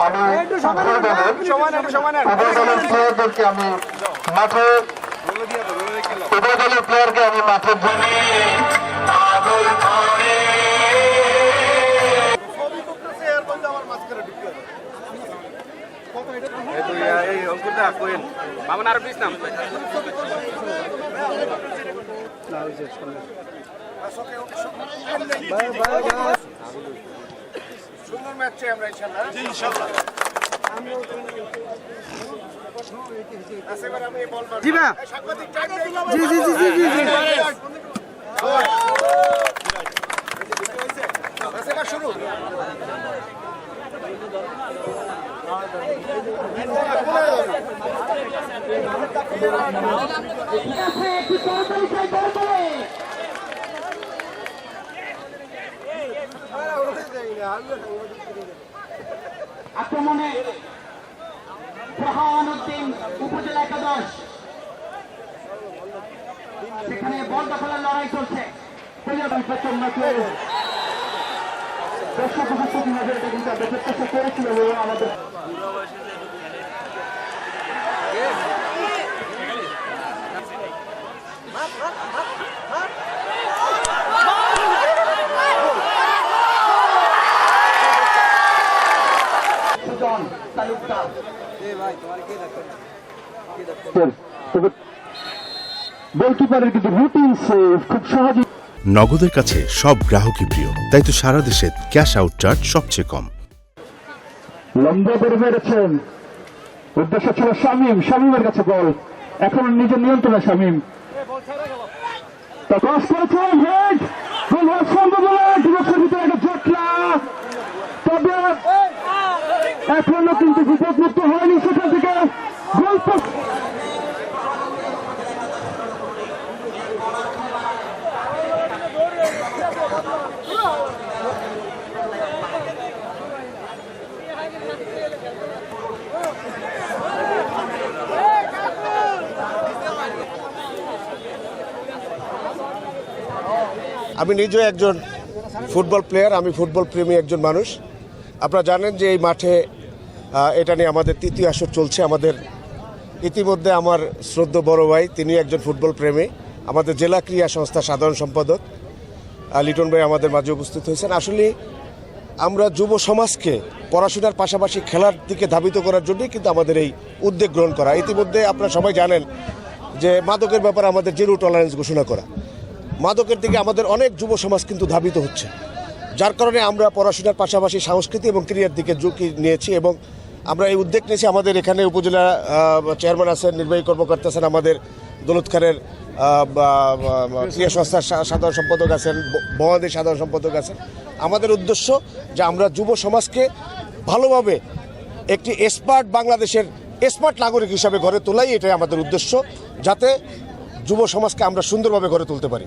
আমি উভয় দলের প্লেয়ারদেরকে আমি মাঠে উভয় দলের প্লেয়ারকে আমি মাঠে মামুন আরও পিস নাম। সুন্দর ম্যাচ চাই আমরা ইনশাআল্লাহ। জি ইনশাআল্লাহ। জি না জি জি জি জি জি জি। শুরু। আক্রমণে প্রহানুদ্দিন উপজেলা একাদশ। সেখানে বল দখলের লড়াই চলছে। দর্শক কিন্তু করেছিল আমাদের সুজন তালুকদার গোলকিপারের কিন্তু রুটিন সেভ খুব সহজে নগদের কাছে সব গ্রাহকই প্রিয় তাই তো সারা দেশে ক্যাশ আউট চার্জ সবচেয়ে কম। লম্বা করে মেরেছেন। উদ্দেশ্য ছিল শামীম শামীমের কাছে বল। এখন নিজের নিয়ন্ত্রণে শামীম। তা ক্রস করেছেন হেড! এখনও কিন্তু বিপদমুক্ত হয়নি সেখান থেকে। আমি নিজেও একজন ফুটবল প্লেয়ার, আমি ফুটবল প্রেমী একজন মানুষ। আপনারা জানেন যে এই মাঠে এটা নিয়ে আমাদের তৃতীয় আসর চলছে। আমাদের ইতিমধ্যে আমার শ্রদ্ধ বড় ভাই তিনি একজন ফুটবল প্রেমী। আমাদের জেলা ক্রীড়া সংস্থা সাধারণ সম্পাদক। লিটন ভাই আমাদের মাঝে উপস্থিত হয়েছেন। আসলে আমরা যুব সমাজকে পড়াশোনার পাশাপাশি খেলার দিকে ধাবিত করার জন্যই কিন্তু আমাদের এই উদ্যোগ গ্রহণ করা। ইতিমধ্যে আপনারা সবাই জানেন যে মাদকের ব্যাপারে আমাদের জিরো টলারেন্স ঘোষণা করা। মাদকের দিকে আমাদের অনেক যুব সমাজ কিন্তু ধাবিত হচ্ছে। যার কারণে আমরা পড়াশোনার পাশাপাশি সংস্কৃতি এবং ক্রিয়ার দিকে ঝুঁকি নিয়েছি এবং আমরা এই উদ্যোগ নিয়েছি। আমাদের এখানে উপজেলা চেয়ারম্যান আছেন, নির্বাহী কর্মকর্তা আছেন, আমাদের দৌলত খানের ক্রিয়া সংস্থার সাধারণ সম্পাদক আছেন, ব- বঙ্গদেশ সাধারণ সম্পাদক আছেন। আমাদের উদ্দেশ্য যে আমরা যুব সমাজকে ভালোভাবে একটি স্মার্ট বাংলাদেশের স্মার্ট নাগরিক হিসাবে গড়ে তোলাই এটাই আমাদের উদ্দেশ্য, যাতে যুব সমাজকে আমরা সুন্দরভাবে গড়ে তুলতে পারি।